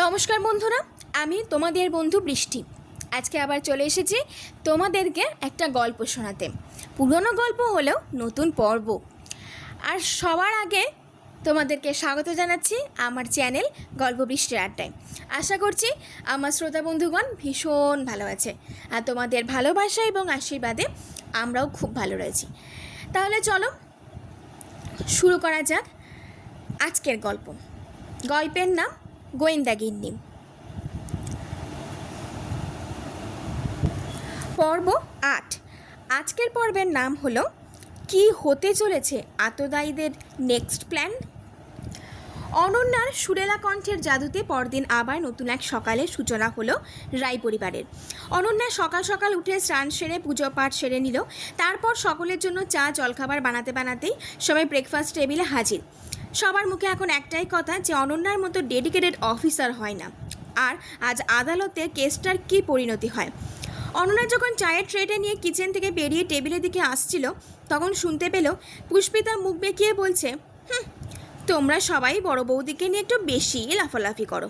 নমস্কার বন্ধুরা, আমি তোমাদের বন্ধু বৃষ্টি। আজকে আবার চলে এসেছি তোমাদেরকে একটা গল্প শোনাতে। পুরনো গল্প হলেও নতুন পর্ব। আর সবার আগে তোমাদেরকে স্বাগত জানাচ্ছি আমার চ্যানেল গল্প বৃষ্টির আড্ডায়। আশা করছি আমার শ্রোতা বন্ধুগণ ভীষণ ভালো আছে। আর তোমাদের ভালোবাসা এবং আশীর্বাদে আমরাও খুব ভালো রয়েছি। তাহলে চলো, শুরু করা যাক আজকের গল্প। গল্পের নাম গোয়েন্দাগিন্নি পর্ব আট। আজকের পর্বের নাম হলো, কি হতে চলেছে আতদায়ীদের নেক্সট প্ল্যান? অনন্যার সুরেলা কণ্ঠের জাদুতে পরদিন আবার নতুন এক সকালের সূচনা হলো রায় পরিবারের। অনন্যা সকাল সকাল উঠে স্নান সেরে, পুজো পাঠ সেরে নিল। তারপর সকলের জন্য চা, জলখাবার বানাতে বানাতেই সবাই ব্রেকফাস্ট টেবিলে হাজির। সবার মুখে এখন একটাই কথা যে অনন্যার মতো ডেডিকেটেড অফিসার হয় না। আর আজ আদালতে কেসটার কী পরিণতি হয়? অনন্যা যখন চায়ের ট্রেটে নিয়ে কিচেন থেকে বেরিয়ে টেবিলের দিকে আসছিল, তখন শুনতে পেল পুষ্পিতা মুখ বেঁকিয়ে বলছে, হুম, তোমরা সবাই বড় বৌদিকে নিয়ে একটু বেশি লাফালাফি করো।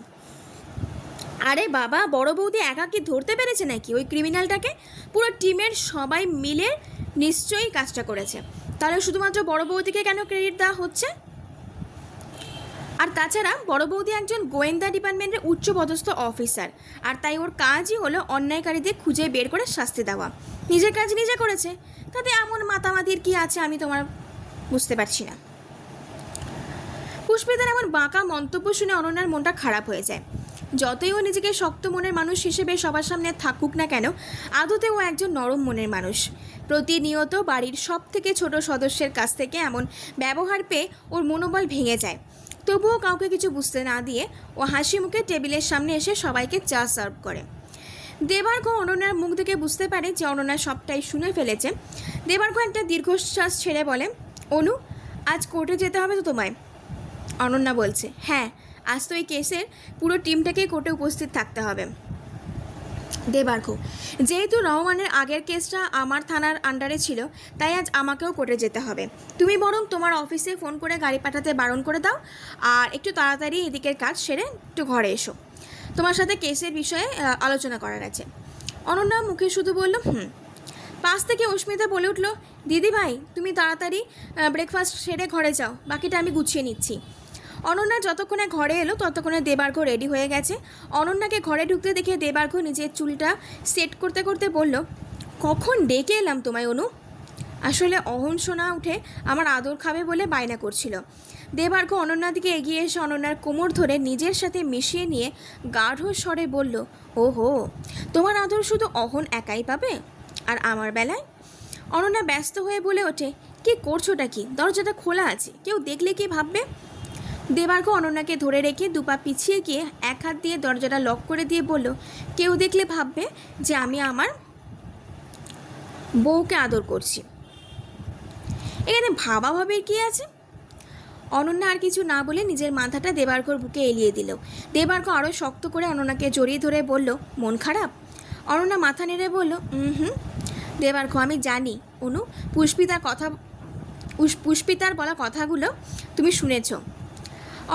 আরে বাবা, বড় বৌদি একা কি ধরতে পেরেছে নাকি ওই ক্রিমিনালটাকে? পুরো টিমের সবাই মিলে নিশ্চয়ই কাজটা করেছে। তাহলে শুধুমাত্র বড় বৌদিকে কেন ক্রেডিট দেওয়া হচ্ছে? আর তাছাড়া বড় বৌদি একজন গোয়েন্দা ডিপার্টমেন্টের উচ্চপদস্থ অফিসার। আর তাই ওর কাজই হলো অন্যায়কারীদের খুঁজে বের করে শাস্তি দেওয়া। নিজের কাজ নিজে করেছে। তাতে এমন মাতামাতির কি আছে আমি তোমার বুঝতে পারছি না। পুষ্পিতার এমন বাঁকা মন্তব্য শুনে অনন্যার মনটা খারাপ হয়ে যায়। যতই ও নিজেকে শক্ত মনের মানুষ হিসেবে সবার সামনে থাকুক না কেন, আদতে ও একজন নরম মনের মানুষ। প্রতিনিয়ত বাড়ির সব থেকে ছোট সদস্যের কাছ থেকে এমন ব্যবহার পেয়ে ওর মনোবল ভেঙে যায়। তবুও কাউকে কিছু বুঝতে না দিয়ে ও হাসি মুখে টেবিলের সামনে এসে সবাইকে চা সার্ভ করে। দেবার্ঘ অনন্যার মুখ দেখে বুঝতে পারে যে অনন্যা সবটাই শুনে ফেলেছে। দেবার্ঘ একটা দীর্ঘশ্বাস ছেড়ে বলে, অনু, আজ কোর্টে যেতে হবে তো তোমায়? অনন্যা বলছে হ্যাঁ আজ তো এই কেসের পুরো টিমটাকেই কোর্টে উপস্থিত থাকতে হবে। দেবার্ঘ। যেহেতু রহমানের আগের কেসটা আমার থানার আন্ডারে ছিল, তাই আজ আমাকেও কোর্টে যেতে হবে। তুমি বরং তোমার অফিসে ফোন করে গাড়ি পাঠাতে বারণ করে দাও আর একটু তাড়াতাড়ি এদিকের কাজ সেরে একটু ঘরে এসো। তোমার সাথে কেসের বিষয়ে আলোচনা করার আছে। অনন্যা মুখে শুধু বলল, হুম। পাশ থেকে অস্মিতা বলে উঠল দিদি ভাই তুমি তাড়াতাড়ি ব্রেকফাস্ট সেরে ঘরে যাও। বাকিটা আমি গুছিয়ে নিচ্ছি। অনন্যা যতক্ষণে ঘরে এলো, ততক্ষণে দেবার্ঘ রেডি হয়ে গেছে। অনন্যাকে ঘরে ঢুকতে দেখে দেবার্ঘ নিজের চুলটা সেট করতে করতে বলল, কখন ডেকে এলাম তোমায়, অনু? আসলে অহন সোনা উঠে আমার আদর খাবে বলে বায়না করছিল। দেবার্ঘ অনন্যার দিকে এগিয়ে এসে অনন্যার কোমর ধরে নিজের সাথে মিশিয়ে নিয়ে গাঢ় স্বরে বলল, ওহো, তোমার আদর শুধু অহন একাই পাবে? আর আমার বেলায়? অনন্যা ব্যস্ত হয়ে বলে ওঠে, কি করছোটা কি? দরজাটা খোলা আছে, কেউ দেখলে কি ভাববে? দেবার্ঘ অনন্যাকে ধরে রেখে দুপা পিছিয়ে গিয়ে এক হাত দিয়ে দরজাটা লক করে দিয়ে বলল, কেউ দেখলে ভাববে যে আমি আমার বউকে আদর করছি। এখানে ভাবা ভাবের কি আছে? অনন্যা আর কিছু না বলে নিজের মাথাটা দেবার্ঘর বুকে এলিয়ে দিল। দেবার্ঘ আরও শক্ত করে অনন্যাকে জড়িয়ে ধরে বলল, মন খারাপ? অনন্যা মাথা নেড়ে বলল হুম হুম। দেবার্ঘ আমি জানি। অনু, পুষ্পিতার কথা পুষ্পিতার বলা কথাগুলো তুমি শুনেছো।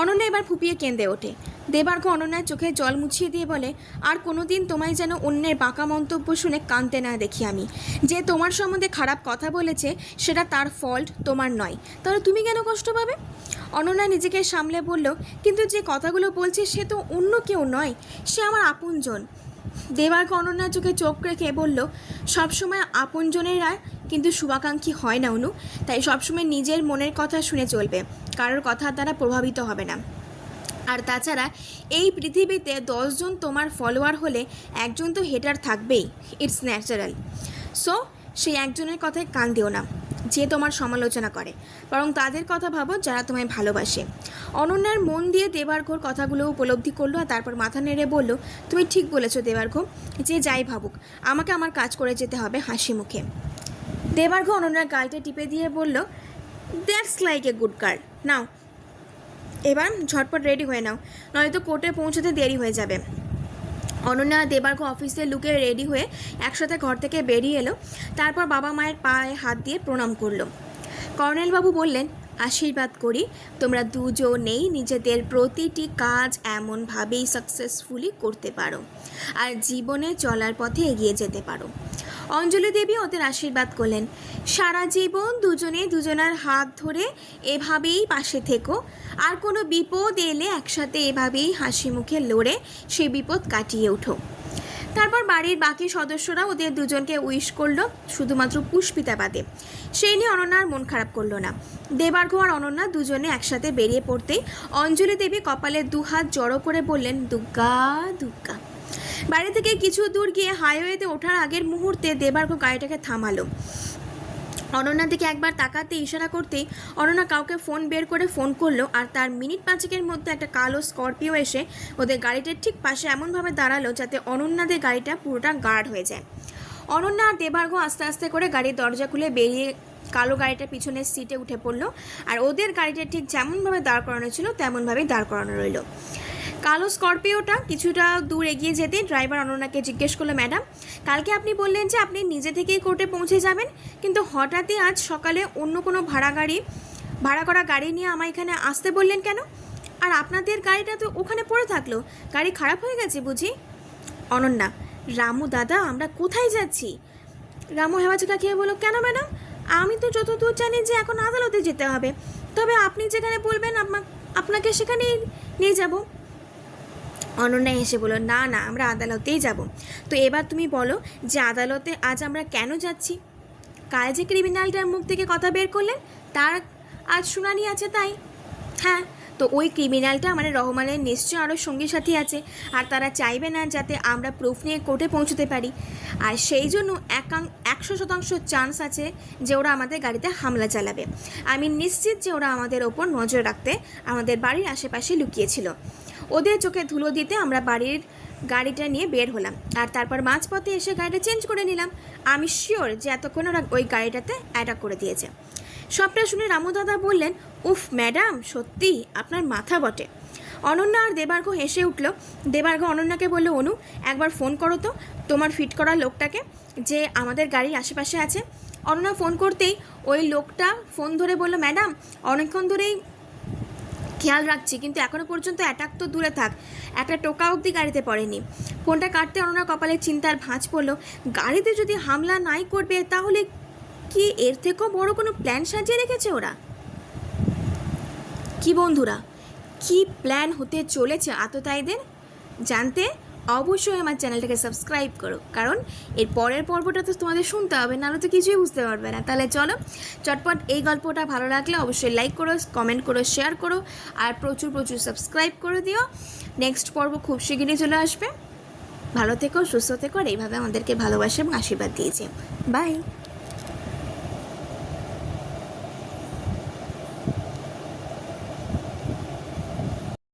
অনন্যা এবার ফুপিয়ে কেঁদে ওঠে। দেবার্ঘ অনন্যার চোখে জল মুছিয়ে দিয়ে বলে, আর কোনোদিন তোমায় যেন অন্যের বাঁকা মন্তব্য শুনে কাঁদতে না দেখি আমি। যে তোমার সম্বন্ধে খারাপ কথা বলেছে, সেটা তার ফল্ট, তোমার নয়। তাহলে তুমি কেন কষ্ট পাবে? অনন্যা নিজেকে সামলে বলল, কিন্তু যে কথাগুলো বলছে সে তো অন্য কেউ নয়। সে আমার আপনজন। দেবার্ঘ অনন্যার চোখে চোখ রেখে বলল সবসময় আপনজনেরা কিন্তু শুভাকাঙ্ক্ষী হয় না, অনু। তাই সবসময় নিজের মনের কথা শুনে চলবে। কারোর কথার দ্বারা প্রভাবিত হবে না। আর তাছাড়া এই পৃথিবীতে দশজন তোমার ফলোয়ার হলে একজন তো হেটার থাকবেই। ইটস ন্যাচারাল সো সেই একজনের কথায় কান দিও না। যে তোমার সমালোচনা করে। বরং তাদের কথা ভাবো যারা তোমায় ভালোবাসে। অনন্যার মন দিয়ে দেবার্ঘর কথাগুলো উপলব্ধি করল আর তারপর মাথা নেড়ে বলল, তুমি ঠিক বলেছ দেবার্ঘ যে যাই ভাবুক, আমাকে আমার কাজ করে যেতে হবে হাসি মুখে। দেবার্ঘ অনন্যার গালটা টিপে দিয়ে বলল that's like a good girl now এবার ঝটপট রেডি হয়ে নাও, নয়তো কোর্টে পৌঁছতে দেরি হয়ে যাবে। অনন্যা দেবার্ঘ অফিসে লুকে রেডি হয়ে একসাথে ঘর থেকে বেরিয়ে এলো। তারপর বাবা মায়ের পায়ে হাত দিয়ে প্রণাম করল। কর্নেলবাবু বললেন আশীর্বাদ করি। তোমরা দুজনেই নিজেদের প্রতিটি কাজ এমনভাবেই সাকসেসফুলি করতে পারো আর জীবনে চলার পথে এগিয়ে যেতে পারো। অঞ্জলি দেবী ওদের আশীর্বাদ করলেন। সারা জীবন দুজনে দুজনার হাত ধরে এভাবেই পাশে থেকো। আর কোনো বিপদ এলে একসাথে এভাবেই হাসি মুখে লড়ে সেই বিপদ কাটিয়ে ওঠো। তারপর বাড়ির বাকি সদস্যরা ওদের দুজনকে উইশ করল, শুধুমাত্র পুষ্পিতা বাদে। সেই নিয়ে অনন্যার মন খারাপ করল না। দেবার্ঘ আর অনন্যা দুজনে একসাথে বেরিয়ে পড়তেই অঞ্জলি দেবী কপালে দুহাত জড়ো করে বললেন, দুগ্গা দুগ্গা। বাড়ি থেকে কিছু দূর গিয়ে হাইওয়েতে ওঠার আগের মুহূর্তে দেবার্ঘ গাড়িটাকে থামালো। অনন্যার দিকে একবার তাকাতে ইশারা করতেই অনন্যা কাউকে ফোন বের করে ফোন করল আর তার মিনিট পাঁচেকের মধ্যে একটা কালো স্করপিও এসে ওদের গাড়িটার ঠিক পাশে এমনভাবে দাঁড়াল যাতে অনন্যাদের গাড়িটা পুরোটা গার্ড হয়ে যায়। অনন্যা আর দেবার্ঘ আস্তে আস্তে করে গাড়ির দরজা খুলে বেরিয়ে কালো গাড়িটা পিছনের সিটে উঠে পড়ল। আর ওদের গাড়িটা ঠিক যেমনভাবে দাঁড় করানো ছিল, তেমনভাবেই দাঁড় করানো রইল। কালো স্করপিওটা কিছুটা দূর এগিয়ে যেতে ড্রাইভার অনন্যাকে জিজ্ঞেস করল, ম্যাডাম, কালকে আপনি বললেন যে আপনি নিজে থেকেই কোর্টে পৌঁছে যাবেন, কিন্তু হঠাৎই আজ সকালে অন্য কোনো ভাড়া গাড়ি, ভাড়া করা গাড়ি নিয়ে আমার এখানে আসতে বললেন কেন? আর আপনাদের গাড়িটা তো ওখানে পড়ে থাকল, গাড়ি খারাপ হয়ে গেছে বুঝি? অনন্যা, রামু দাদা, আমরা কোথায় যাচ্ছি? রামু হেওয়াচেকা খেয়ে বলো কেন ম্যাডাম? আমি তো যতদূর জানি যে এখন আদালতে যেতে হবে। তবে আপনি যেখানে বলবেন, আপনা- আপনাকে সেখানেই নিয়ে যাব। অনন্যায় এসে বলল, না না, আমরা আদালতেই যাব। তো এবার তুমি বলো যে আদালতে আজ আমরা কেন যাচ্ছি? কাল যে ক্রিমিনালটার মুখ থেকে কথা বের করলেন তার আজ শুনানি আছে তাই? হ্যাঁ তো ওই ক্রিমিনালটা মানে রহমানের নিশ্চয় আরও সঙ্গী সাথী আছে। আর তারা চাইবে না যাতে আমরা প্রুফ নিয়ে কোর্টে পৌঁছতে পারি। আর সেই জন্য একাং একশো শতাংশ চান্স আছে যে ওরা আমাদের গাড়িতে হামলা চালাবে। আমি নিশ্চিত যে ওরা আমাদের ওপর নজর রাখতে আমাদের বাড়ির আশেপাশে লুকিয়েছিল। ওদের চোখে ধুলো দিতে আমরা বাড়ির গাড়িটা নিয়ে বের হলাম। আর তারপর মাঝপথে এসে গাড়িটা চেঞ্জ করে নিলাম। আমি শিওর যে এতক্ষণ ওরা ওই গাড়িটাতে অ্যাটাক করে দিয়েছে। সবটা শুনে রামু দাদা বললেন, উফ, ম্যাডাম, সত্যি, আপনার মাথা বটে। অনন্যা আর দেবার্ঘ হেসে উঠল। দেবার্ঘ অনন্যাকে বলল, অনু, একবার ফোন করো তো, তোমার ফিট করা লোকটাকে যে আমাদের গাড়ির আশেপাশে আছে। অনন্যা ফোন করতেই ওই লোকটা ফোন ধরে বলল, ম্যাডাম, অনেকক্ষণ ধরেই খেয়াল রাখছি, কিন্তু এখনও পর্যন্ত অ্যাটাক তো দূরে থাক। একটা টোকা অবধি গাড়িতে পড়েনি। ফোনটা কাটতে অননার কপালে চিন্তার ভাঁজ পড়ল। গাড়িতে যদি হামলা নাই করবে, তাহলে কি এর থেকেও বড় কোনো প্ল্যান সাজিয়ে রেখেছে ওরা? কি বন্ধুরা, কি প্ল্যান হতে চলেছে আততায়ীদের? জানতে অবশ্যই আমার চ্যানেলটাকে সাবস্ক্রাইব করো, কারণ এর পরের পর্বটা তো তোমাদের শুনতে হবে, নাহলে তো কিছুই বুঝতে পারবে না। তাহলে চলো, চটপট এই গল্পটা ভালো লাগলে অবশ্যই লাইক করো কমেন্ট করো শেয়ার করো, আর প্রচুর প্রচুর সাবস্ক্রাইব করে দিও। নেক্সট পর্ব খুব শিগগিরই চলে আসবে। ভালো থেকো, সুস্থ থেকো, আর এইভাবে আমাদেরকে ভালোবাসা এবং আশীর্বাদ দিয়েছে। বাই